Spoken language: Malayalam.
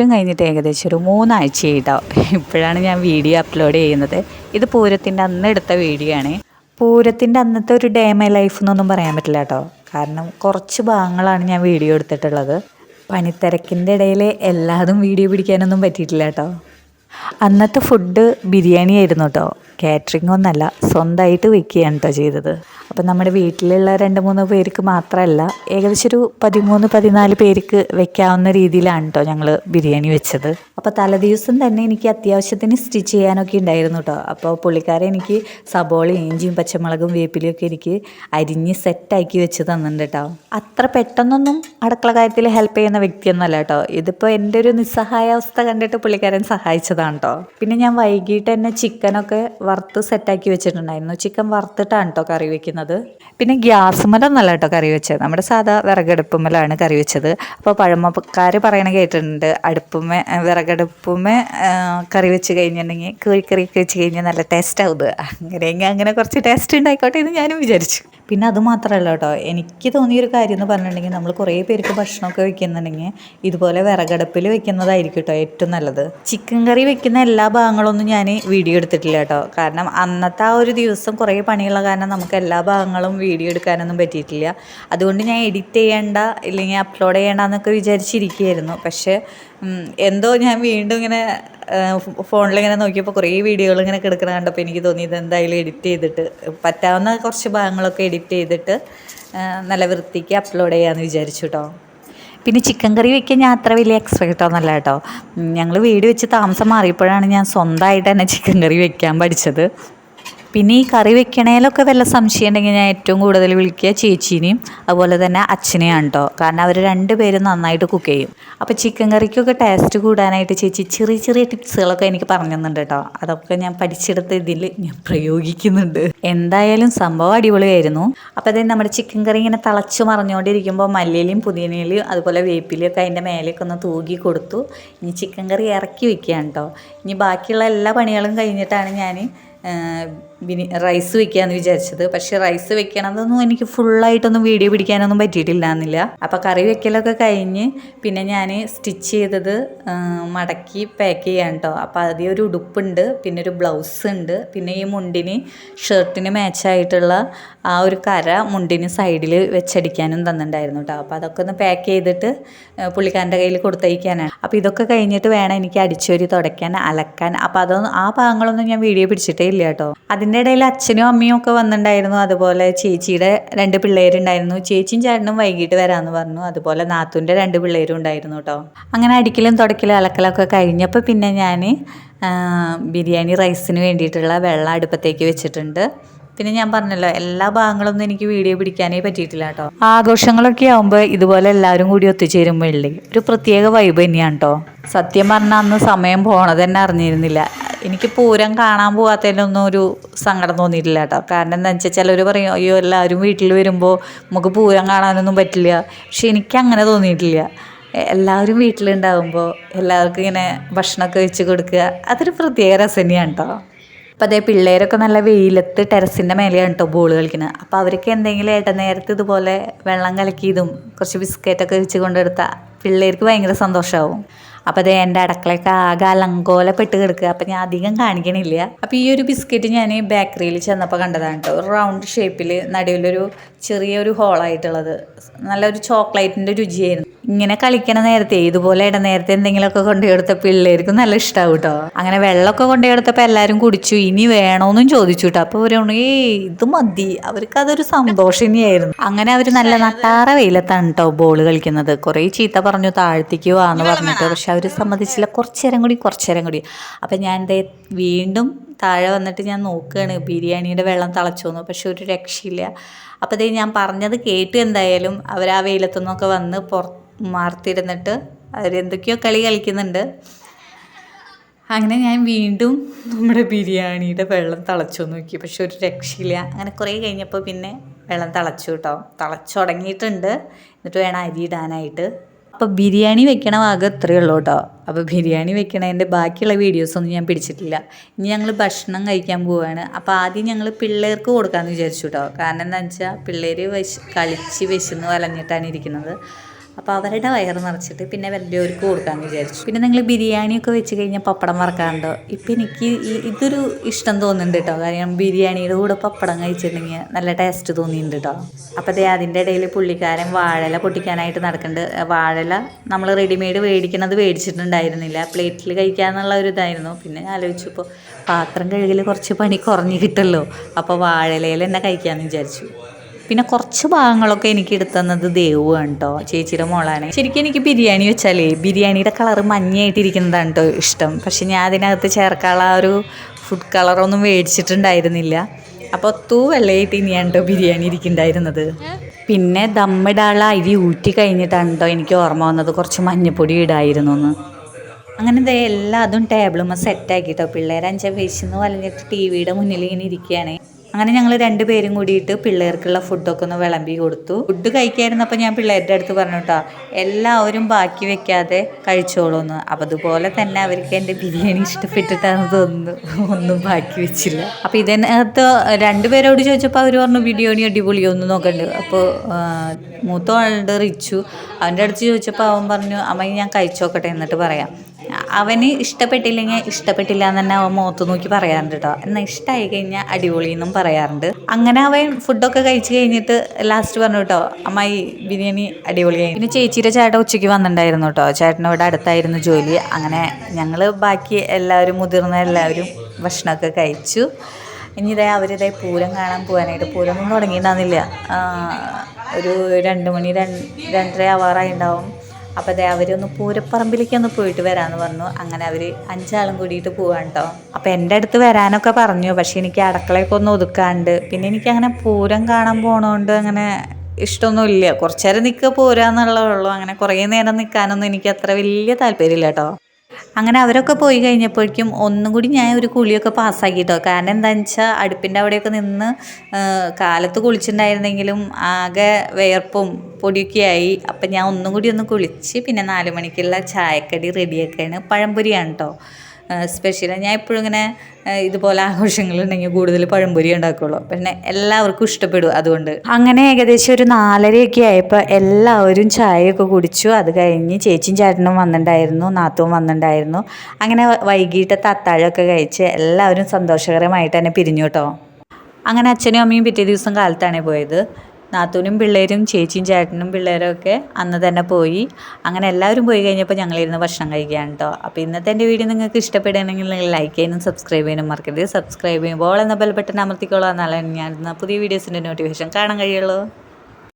കഴിഞ്ഞിട്ട് ഏകദേശം ഒരു മൂന്നാഴ്ചയായിട്ടോ. ഇപ്പോഴാണ് ഞാൻ വീഡിയോ അപ്ലോഡ് ചെയ്യുന്നത്. ഇത് പൂരത്തിന്റെ അന്ന് എടുത്ത വീഡിയോ ആണ്. പൂരത്തിന്റെ അന്നത്തെ ഒരു ഡേ മൈ ലൈഫ് എന്നൊന്നും പറയാൻ പറ്റില്ല കേട്ടോ. കാരണം കുറച്ച് ഭാഗങ്ങളാണ് ഞാൻ വീഡിയോ എടുത്തിട്ടുള്ളത്. പണിത്തിരക്കിന്റെ ഇടയിൽ എല്ലാതും വീഡിയോ പിടിക്കാനൊന്നും പറ്റിയിട്ടില്ല കേട്ടോ. അന്നത്തെ ഫുഡ് ബിരിയാണി ആയിരുന്നു കേട്ടോ. കാറ്ററിംഗ് ഒന്നല്ല സ്വന്തമായിട്ട് വെക്കുകയാണ് കേട്ടോ ചെയ്തത്. അപ്പം നമ്മുടെ വീട്ടിലുള്ള രണ്ട് മൂന്ന് പേർക്ക് മാത്രമല്ല ഏകദേശം ഒരു പതിമൂന്ന് പതിനാല് പേർക്ക് വെക്കാവുന്ന രീതിയിലാണ് കേട്ടോ ഞങ്ങൾ ബിരിയാണി വെച്ചത്. അപ്പോൾ തലേദിവസം തന്നെ എനിക്ക് അത്യാവശ്യത്തിന് സ്റ്റിച്ച് ചെയ്യാനൊക്കെ ഉണ്ടായിരുന്നു കേട്ടോ. അപ്പോൾ പുള്ളിക്കാരെ എനിക്ക് സബോളയും ഇഞ്ചിയും പച്ചമുളകും വേപ്പിലും ഒക്കെ എനിക്ക് അരിഞ്ഞ് സെറ്റാക്കി വെച്ച് തന്നിട്ടുണ്ട് കേട്ടോ. അത്ര പെട്ടെന്നൊന്നും അടുക്കള കാര്യത്തിൽ ഹെൽപ്പ് ചെയ്യുന്ന വ്യക്തിയൊന്നുമല്ല കേട്ടോ. ഇതിപ്പോൾ എന്റെ ഒരു നിസ്സഹായാവസ്ഥ കണ്ടിട്ട് പുള്ളിക്കാരൻ സഹായിച്ചതാണ് കേട്ടോ. പിന്നെ ഞാൻ വൈകിട്ട് തന്നെ ചിക്കനൊക്കെ വറുത്ത് സെറ്റാക്കി വെച്ചിട്ടുണ്ടായിരുന്നു. ചിക്കൻ വറുത്തിട്ടാണ് കേട്ടോ കറി വെക്കുന്നത്. പിന്നെ ഗ്യാസ് മലൊന്നല്ല കേട്ടോ കറി വെച്ചത്. നമ്മുടെ സാധാ വിറകടുപ്പുമ്മലാണ് കറി വെച്ചത്. അപ്പോൾ പഴമക്കാർ പറയണ കേട്ടിട്ടുണ്ട്. അടുപ്പുമേ വിറകടുപ്പുമേ കറി വെച്ച് കഴിഞ്ഞിട്ടുണ്ടെങ്കിൽ കോഴിക്കറിയൊക്കെ വെച്ച് കഴിഞ്ഞാൽ നല്ല ടേസ്റ്റ് ആവുന്നത് അങ്ങനെയെങ്കിൽ അങ്ങനെ കുറച്ച് ടേസ്റ്റ് ഉണ്ടായിക്കോട്ടെ എന്ന് ഞാനും വിചാരിച്ചു. പിന്നെ അത് മാത്രമല്ല കേട്ടോ. എനിക്ക് തോന്നിയൊരു കാര്യം എന്ന് പറഞ്ഞിട്ടുണ്ടെങ്കിൽ നമ്മൾ കുറേ പേർക്ക് ഭക്ഷണമൊക്കെ വെക്കുന്നുണ്ടെങ്കിൽ ഇതുപോലെ വിറകടുപ്പിൽ വെക്കുന്നതായിരിക്കും കേട്ടോ ഏറ്റവും നല്ലത്. ചിക്കൻ കറി വെക്കുന്ന എല്ലാ ഭാഗങ്ങളൊന്നും ഞാൻ വീഡിയോ എടുത്തിട്ടില്ല കേട്ടോ. കാരണം അന്നത്തെ ആ ഒരു ദിവസം കുറേ പണിയുള്ള കാരണം നമുക്ക് എല്ലാ ഭാഗങ്ങളും വീഡിയോ എടുക്കാനൊന്നും പറ്റിയിട്ടില്ല. അതുകൊണ്ട് ഞാൻ എഡിറ്റ് ചെയ്യേണ്ട ഇല്ലെങ്കിൽ അപ്ലോഡ് ചെയ്യേണ്ട എന്നൊക്കെ വിചാരിച്ചിരിക്കുകയായിരുന്നു. പക്ഷേ എന്തോ ഞാൻ വീണ്ടും ഇങ്ങനെ ഫോണിൽ ഇങ്ങനെ നോക്കിയപ്പോൾ കുറേ വീഡിയോകൾ ഇങ്ങനെ കിടക്കണ കണ്ടപ്പോൾ എനിക്ക് തോന്നി ഇത് എന്തായാലും എഡിറ്റ് ചെയ്തിട്ട് പറ്റാവുന്ന കുറച്ച് ഭാഗങ്ങളൊക്കെ എഡിറ്റ് ചെയ്തിട്ട് നല്ല വൃത്തിക്ക് അപ്ലോഡ് ചെയ്യാമെന്ന് വിചാരിച്ചു കേട്ടോ പിന്നെ ചിക്കൻ കറി വെക്കാൻ ഞാൻ അത്ര വലിയ എക്സ്പെക്ട് ഒന്നല്ല കേട്ടോ ഞങ്ങൾ വീട് വെച്ച് താമസം മാറിയപ്പോഴാണ് ഞാൻ സ്വന്തമായിട്ട് തന്നെ ചിക്കൻ കറി വെക്കാൻ പഠിച്ചത്. പിന്നെ ഈ കറി വെക്കണേലൊക്കെ വല്ല സംശയം ഉണ്ടെങ്കിൽ ഞാൻ ഏറ്റവും കൂടുതൽ വിളിക്കുക ചേച്ചീനെയും അതുപോലെ തന്നെ അച്ഛനെയാണ് കേട്ടോ കാരണം അവർ രണ്ടുപേരും നന്നായിട്ട് കുക്ക് ചെയ്യും. അപ്പോൾ ചിക്കൻ കറിക്കൊക്കെ ടേസ്റ്റ് കൂടാനായിട്ട് ചേച്ചി ചെറിയ ചെറിയ ടിപ്സുകളൊക്കെ എനിക്ക് പറഞ്ഞു തന്നിട്ടുണ്ട് കേട്ടോ അതൊക്കെ ഞാൻ പഠിച്ചെടുത്ത ഇതിൽ ഞാൻ പ്രയോഗിക്കുന്നുണ്ട്. എന്തായാലും സംഭവം അടിപൊളിയായിരുന്നു. അപ്പോൾ അതായത് നമ്മുടെ ചിക്കൻ കറി ഇങ്ങനെ തിളച്ച് മറിഞ്ഞുകൊണ്ടിരിക്കുമ്പോൾ മല്ലിയിലും പുതിനയിലും അതുപോലെ വേപ്പിലൊക്കെ അതിന്റെ മേലേക്ക് ഒന്ന് തൂകി കൊടുത്തു. ഇനി ചിക്കൻ കറി ഇറക്കി വെക്കുകയാണ് കേട്ടോ ഇനി ബാക്കിയുള്ള എല്ലാ പണികളും കഴിഞ്ഞിട്ടാണ് ഞാൻ ബിരി റൈസ് വെക്കാന്ന് വിചാരിച്ചത്. പക്ഷേ റൈസ് വെക്കണതൊന്നും എനിക്ക് ഫുള്ളായിട്ടൊന്നും വീഡിയോ പിടിക്കാനൊന്നും പറ്റിയിട്ടില്ല എന്നില്ല അപ്പോൾ കറി വെക്കലൊക്കെ കഴിഞ്ഞ് പിന്നെ ഞാൻ സ്റ്റിച്ച് ചെയ്തത് മടക്കി പാക്ക് ചെയ്യാൻ കേട്ടോ അപ്പോൾ ആദ്യം ഒരു ഉടുപ്പുണ്ട് പിന്നെ ഒരു ബ്ലൗസ് ഉണ്ട് പിന്നെ ഈ മുണ്ടിന് ഷർട്ടിന് മാച്ചായിട്ടുള്ള ആ ഒരു കര മുണ്ടിന് സൈഡിൽ വെച്ചടിക്കാനും തന്നിട്ടുണ്ടായിരുന്നു കേട്ടോ അപ്പോൾ അതൊക്കെ ഒന്ന് പാക്ക് ചെയ്തിട്ട് പുള്ളിക്കാരന്റെ കയ്യിൽ കൊടുത്തയക്കാനാണ്. അപ്പോൾ ഇതൊക്കെ കഴിഞ്ഞിട്ട് വേണം എനിക്ക് അടിച്ചൊരി തുടയ്ക്കാൻ അലക്കാൻ. അപ്പോൾ അതൊന്നും ആ ഭാഗങ്ങളൊന്നും ഞാൻ വീഡിയോ പിടിച്ചിട്ടേ ഇല്ല കേട്ടോ അതിന്റെ ഇടയിൽ അച്ഛനും അമ്മയും ഒക്കെ വന്നിട്ടുണ്ടായിരുന്നു അതുപോലെ ചേച്ചിയുടെ രണ്ട് പിള്ളേരുണ്ടായിരുന്നു. ചേച്ചിയും ചേട്ടനും വൈകിട്ട് വരാമെന്ന് പറഞ്ഞു. അതുപോലെ നാത്തൂന്റെ രണ്ട് പിള്ളേരും ഉണ്ടായിരുന്നു കേട്ടോ അങ്ങനെ അടിക്കലും തുടക്കലും അലക്കലൊക്കെ കഴിഞ്ഞപ്പോൾ പിന്നെ ഞാൻ ബിരിയാണി റൈസിന് വേണ്ടിയിട്ടുള്ള വെള്ളം അടുപ്പത്തേക്ക് വെച്ചിട്ടുണ്ട്. പിന്നെ ഞാൻ പറഞ്ഞല്ലോ എല്ലാ ഭാഗങ്ങളൊന്നും എനിക്ക് വീഡിയോ പിടിക്കാനേ പറ്റിയിട്ടില്ല കേട്ടോ ആഘോഷങ്ങളൊക്കെ ആകുമ്പോൾ ഇതുപോലെ എല്ലാവരും കൂടി ഒത്തുചേരുമ്പോഴേ ഒരു പ്രത്യേക വൈബ് തന്നെയാണ് കേട്ടോ സത്യം പറഞ്ഞാൽ അന്ന് സമയം പോണത് തന്നെ അറിഞ്ഞിരുന്നില്ല. എനിക്ക് പൂരം കാണാൻ പോകാത്തതിലൊന്നും ഒരു സങ്കടം തോന്നിയിട്ടില്ല കേട്ടോ. കാരണം എന്താ വെച്ചാൽ ചിലർ പറയും അയ്യോ എല്ലാവരും വീട്ടിൽ വരുമ്പോൾ നമുക്ക് പൂരം കാണാനൊന്നും പറ്റില്ല. പക്ഷെ എനിക്ക് അങ്ങനെ തോന്നിയിട്ടില്ല. എല്ലാവരും വീട്ടിലുണ്ടാകുമ്പോൾ എല്ലാവർക്കും ഇങ്ങനെ ഭക്ഷണമൊക്കെ വെച്ച് കൊടുക്കുക അതൊരു പ്രത്യേക രസം തന്നെയാണ് കേട്ടോ. അപ്പോൾ അതേ പിള്ളേരൊക്കെ നല്ല വെയിലത്ത് ടെറസിന്റെ മേലെയാണ് കേട്ടോ ബോൾ കളിക്കുന്നത് അപ്പോൾ അവർക്ക് എന്തെങ്കിലും ഏട്ട നേരത്തെ ഇതുപോലെ വെള്ളം കലക്കിയതും കുറച്ച് ബിസ്ക്കറ്റൊക്കെ വെച്ച് കൊണ്ടെടുത്താൽ പിള്ളേർക്ക് ഭയങ്കര സന്തോഷമാവും അപ്പോൾ അത് എന്റെ അടുക്കളയൊക്കെ ആകെ അലങ്കോലപ്പെട്ട് കിടക്കുക. അപ്പോൾ ഞാൻ അധികം കാണിക്കണില്ല. അപ്പോൾ ഈ ഒരു ബിസ്ക്കറ്റ് ഞാൻ ബേക്കറിയിൽ ചെന്നപ്പോൾ കണ്ടതാണ് കേട്ടോ. ഒരു റൗണ്ട് ഷേപ്പിൽ നടുവിലൊരു ചെറിയൊരു ഹോളായിട്ടുള്ളത് നല്ലൊരു ചോക്ലേറ്റിന്റെ രുചിയായിരുന്നു. ഇങ്ങനെ കളിക്കണ നേരത്തെ ഇതുപോലെ ഇട നേരത്തെ എന്തെങ്കിലുമൊക്കെ കൊണ്ടു കൊടുത്ത പിള്ളേർക്ക് നല്ല ഇഷ്ടമാവും കേട്ടോ അങ്ങനെ വെള്ളമൊക്കെ കൊണ്ടു കൊടുത്തപ്പോൾ എല്ലാവരും കുടിച്ചു. ഇനി വേണോന്നും ചോദിച്ചു കേട്ടോ അപ്പോൾ അവർ ഏയ് ഇത് മതി. അവർക്ക് അതൊരു സന്തോഷം തന്നെയായിരുന്നു അങ്ങനെ അവർ നല്ല നട്ടാറ വെയിലത്താണ് കേട്ടോ ബോൾ കളിക്കുന്നത്. കുറേ ചീത്ത പറഞ്ഞു താഴ്ത്തിക്ക് വാന്ന് പറഞ്ഞിട്ട്. പക്ഷെ അവർ സമ്മതിച്ചില്ല. കുറച്ചു നേരം കൂടി കുറച്ചു നേരം കൂടി. അപ്പം ഞാൻ വീണ്ടും താഴെ വന്നിട്ട് ഞാൻ നോക്കുകയാണ് ബിരിയാണിയുടെ വെള്ളം തിളച്ചോന്നു. പക്ഷെ ഒരു രക്ഷയില്ല. അപ്പോൾ ഞാൻ പറഞ്ഞത് കേട്ട് എന്തായാലും അവർ ആ വെയിലത്തുനിന്നൊക്കെ വന്ന് പുറ മാർത്തിരുന്നിട്ട് അവരെന്തൊക്കെയോ കളി കളിക്കുന്നുണ്ട്. അങ്ങനെ ഞാൻ വീണ്ടും നമ്മുടെ ബിരിയാണിയുടെ വെള്ളം തിളച്ചു നോക്കി. പക്ഷെ ഒരു രക്ഷയില്ല. അങ്ങനെ കുറേ കഴിഞ്ഞപ്പോൾ പിന്നെ വെള്ളം തിളച്ചു കേട്ടോ. തിളച്ചു തുടങ്ങിയിട്ടുണ്ട് എന്നിട്ട് വേണം അരി ഇടാനായിട്ട്. അപ്പോൾ ബിരിയാണി വെക്കണ ഭാഗം ഇത്രയേ ഉള്ളൂ കേട്ടോ. അപ്പോൾ ബിരിയാണി വെക്കണതിന്റെ ബാക്കിയുള്ള വീഡിയോസ് ഒന്നും ഞാൻ പിടിച്ചിട്ടില്ല. ഇനി ഞങ്ങൾ ഭക്ഷണം കഴിക്കാൻ പോവുകയാണ് അപ്പോൾ ആദ്യം ഞങ്ങൾ പിള്ളേർക്ക് കൊടുക്കാന്ന് വിചാരിച്ചു കേട്ടോ. കാരണം എന്താണെന്ന് വെച്ചാൽ പിള്ളേർ വിശ കളിച്ച് വിശന്ന് വലഞ്ഞിട്ടാണ് ഇരിക്കുന്നത്. അപ്പോൾ അവരുടെ വയറ് നിറച്ചിട്ട് പിന്നെ വലിയവർക്ക് കൊടുക്കാമെന്ന് വിചാരിച്ചു. പിന്നെ നിങ്ങൾ ബിരിയാണിയൊക്കെ വെച്ച് കഴിഞ്ഞാൽ പപ്പടം വറക്കാറുണ്ടോ? ഇപ്പം എനിക്ക് ഇതൊരു ഇഷ്ടം തോന്നുന്നുണ്ട് കേട്ടോ കാരണം ബിരിയാണിയുടെ കൂടെ പപ്പടം കഴിച്ചിട്ടുണ്ടെങ്കിൽ നല്ല ടേസ്റ്റ് തോന്നിയിട്ടുണ്ട് കേട്ടോ അപ്പോൾ അതേ അതിന്റെ ഇടയിൽ പുള്ളിക്കാരൻ വാഴല പൊട്ടിക്കാനായിട്ട് നടക്കുന്നുണ്ട് വാഴല നമ്മൾ റെഡിമെയ്ഡ് മേടിക്കണത് മേടിച്ചിട്ടുണ്ടായിരുന്നില്ല. പ്ലേറ്റിൽ കഴിക്കാന്നുള്ള ഒരു ഇതായിരുന്നു. പിന്നെ ആലോചിച്ചപ്പോൾ പാത്രം കഴുകൽ കുറച്ച് പണി കുറഞ്ഞ് കിട്ടല്ലോ. അപ്പോൾ വാഴലയിൽ തന്നെ കഴിക്കാമെന്ന് വിചാരിച്ചു. പിന്നെ കുറച്ച് ഭാഗങ്ങളൊക്കെ എനിക്ക് എടുത്തന്നത് ദേവുവാണ് കേട്ടോ ചേച്ചിയുടെ മോളാണ്. ശരിക്കും എനിക്ക് ബിരിയാണി വെച്ചാലേ ബിരിയാണിയുടെ കളർ മഞ്ഞയായിട്ടിരിക്കുന്നതാണ് കേട്ടോ ഇഷ്ടം. പക്ഷെ ഞാൻ അതിനകത്ത് ചേർക്കാനുള്ള ഒരു ഫുഡ് കളറൊന്നും മേടിച്ചിട്ടുണ്ടായിരുന്നില്ല. അപ്പോൾ തൂ വെള്ളയായിട്ട് ഇനിയാണ് കേട്ടോ ബിരിയാണി ഇരിക്കുന്നുണ്ടായിരുന്നത്. പിന്നെ ദമ്മിടാനുള്ള അരി ഊറ്റി കഴിഞ്ഞിട്ടാണ് കേട്ടോ എനിക്ക് ഓർമ്മ വന്നത് കുറച്ച് മഞ്ഞപ്പൊടി ഇടായിരുന്നു എന്ന് അങ്ങനെ ദേ എല്ലാതും ടേബിളുമ്മ സെറ്റാക്കിട്ടോ പിള്ളേർ അഞ്ചാം വയസ്സിന്ന് വലഞ്ഞിട്ട് ടി വിയുടെ മുന്നിൽ ഇങ്ങനെ ഇരിക്കുകയാണ്. അങ്ങനെ ഞങ്ങൾ രണ്ടുപേരും കൂടിയിട്ട് പിള്ളേർക്കുള്ള ഫുഡൊക്കെ ഒന്ന് വിളമ്പി കൊടുത്തു. ഫുഡ് കഴിക്കായിരുന്നപ്പോൾ ഞാൻ പിള്ളേരുടെ അടുത്ത് പറഞ്ഞു കേട്ടോ എല്ലാവരും ബാക്കി വെക്കാതെ കഴിച്ചോളൂന്ന് അപ്പം അതുപോലെ തന്നെ അവർക്ക് എന്റെ ബിരിയാണി ഇഷ്ടപ്പെട്ടിട്ടാണ് തോന്നുന്നു. ഒന്നും ബാക്കി വെച്ചില്ല. അപ്പം ഇതിനകത്ത് രണ്ടുപേരോട് ചോദിച്ചപ്പോൾ അവർ പറഞ്ഞു ബിരിയാണി അടിപൊളിയൊന്നും നോക്കണ്ട്. അപ്പോൾ മൂത്ത ആളുടെ റിച്ചു അവന്റെ അടുത്ത് ചോദിച്ചപ്പോൾ അവൻ പറഞ്ഞു അമ്മ ഞാൻ കഴിച്ചോക്കട്ടെ എന്നിട്ട് പറയാം. അവന് ഇഷ്ടപ്പെട്ടില്ലെങ്കിൽ ഇഷ്ടപ്പെട്ടില്ല എന്ന് തന്നെ അവൻ മുഖത്ത് നോക്കി പറയാറുണ്ട് കേട്ടോ എന്നാൽ ഇഷ്ടമായി കഴിഞ്ഞാൽ അടിപൊളി എന്നും പറയാറുണ്ട്. അങ്ങനെ അവൻ ഫുഡൊക്കെ കഴിച്ച് കഴിഞ്ഞിട്ട് ലാസ്റ്റ് പറഞ്ഞു കേട്ടോ അമ്മായി ബിരിയാണി അടിപൊളിയായി പിന്നെ ചേച്ചിയുടെ ചേട്ടൻ ഉച്ചയ്ക്ക് വന്നിട്ടുണ്ടായിരുന്നു കേട്ടോ ചേട്ടനോട് അടുത്തായിരുന്നു ജോലി. അങ്ങനെ ഞങ്ങൾ ബാക്കി എല്ലാവരും മുതിർന്ന എല്ലാവരും ഭക്ഷണമൊക്കെ കഴിച്ചു. ഇനി ഇതേ അവരിതേ പൂരം കാണാൻ പോകാനായിട്ട് പൂരം ഒന്നും തുടങ്ങിയിട്ടുണ്ടാകുന്നില്ല ഒരു രണ്ട് മണി രണ്ട് രണ്ടര ആവാറായി ഉണ്ടാവും അപ്പോൾ അതെ അവരൊന്ന് പൂരപ്പറമ്പിലേക്ക് ഒന്ന് പോയിട്ട് വരാമെന്ന് പറഞ്ഞു. അങ്ങനെ അവർ അഞ്ചാളും കൂടിയിട്ട് പോവാണ് കേട്ടോ അപ്പോൾ എന്റെ അടുത്ത് വരാനൊക്കെ പറഞ്ഞു. പക്ഷേ എനിക്ക് അടുക്കളയൊക്കെ ഒന്ന് ഒതുക്കാണ്ട്. പിന്നെ എനിക്കങ്ങനെ പൂരം കാണാൻ പോണോണ്ട് അങ്ങനെ ഇഷ്ടമൊന്നുമില്ല കുറച്ച് നേരം നിൽക്കുക പോരാന്നുള്ളതേ ഉള്ളൂ. അങ്ങനെ കുറേ നേരം നിൽക്കാനൊന്നും എനിക്ക് അത്ര വലിയ താല്പര്യമില്ല കേട്ടോ അങ്ങനെ അവരൊക്കെ പോയി കഴിഞ്ഞപ്പോഴേക്കും ഒന്നും കൂടി ഞാൻ ഒരു കുളിയൊക്കെ പാസ്സാക്കി കേട്ടോ കാരണം എന്താണെന്ന് വെച്ചാൽ അടുപ്പിന്റെ അവിടെയൊക്കെ നിന്ന് കാലത്ത് കുളിച്ചിട്ടുണ്ടായിരുന്നെങ്കിലും ആകെ വിയർപ്പും പൊടിയൊക്കെയായി അപ്പം ഞാൻ ഒന്നും കൂടി ഒന്ന് കുളിച്ച് പിന്നെ നാല് മണിക്കുള്ള ചായക്കടി റെഡിയാക്കുകയാണ് പഴംപൊരിയാണ് കേട്ടോ സ്പെഷ്യൽ ഞാൻ എപ്പോഴും ഇങ്ങനെ ഇതുപോലെ ആഘോഷങ്ങളുണ്ടെങ്കിൽ കൂടുതൽ പഴംപൊരി ഉണ്ടാക്കുള്ളൂ. പിന്നെ എല്ലാവർക്കും ഇഷ്ടപ്പെടും അതുകൊണ്ട്. അങ്ങനെ ഏകദേശം ഒരു നാലരയൊക്കെ ആയപ്പോൾ എല്ലാവരും ചായയൊക്കെ കുടിച്ചു. അത് കഴിഞ്ഞ് ചേച്ചിയും ചേട്ടനും വന്നിട്ടുണ്ടായിരുന്നു നാത്തവും വന്നിട്ടുണ്ടായിരുന്നു. അങ്ങനെ വൈകിട്ടത്തെ അത്താഴമൊക്കെ കഴിച്ച് എല്ലാവരും സന്തോഷകരമായിട്ട് തന്നെ പിരിഞ്ഞു കേട്ടോ. അങ്ങനെ അച്ഛനും അമ്മയും പിറ്റേ ദിവസം കാലത്താണ് പോയത്. നാത്തൂനും പിള്ളേരും ചേച്ചിയും ചേട്ടനും പിള്ളേരും ഒക്കെ അന്ന് തന്നെ പോയി. അങ്ങനെ എല്ലാവരും പോയി കഴിഞ്ഞപ്പോൾ ഞങ്ങളിരുന്ന് ഭക്ഷണം കഴിക്കുകയാണ് കേട്ടോ അപ്പോൾ ഇന്നത്തെ എന്റെ വീഡിയോ നിങ്ങൾക്ക് ഇഷ്ടപ്പെടുകയാണെങ്കിൽ നിങ്ങൾ ലൈക്ക് ചെയ്യാനും സബ്സ്ക്രൈബ് ചെയ്യാനും മറക്കരുത്. സബ്സ്ക്രൈബ് ചെയ്യുമ്പോൾ എന്ന ബെൽ ബട്ടൺ അമർത്തിക്കോളാം. എന്നാലാണ് ഞാൻ പുതിയ വീഡിയോസിന്റെ നോട്ടിഫിക്കേഷൻ കാണാൻ കഴിയുള്ളൂ.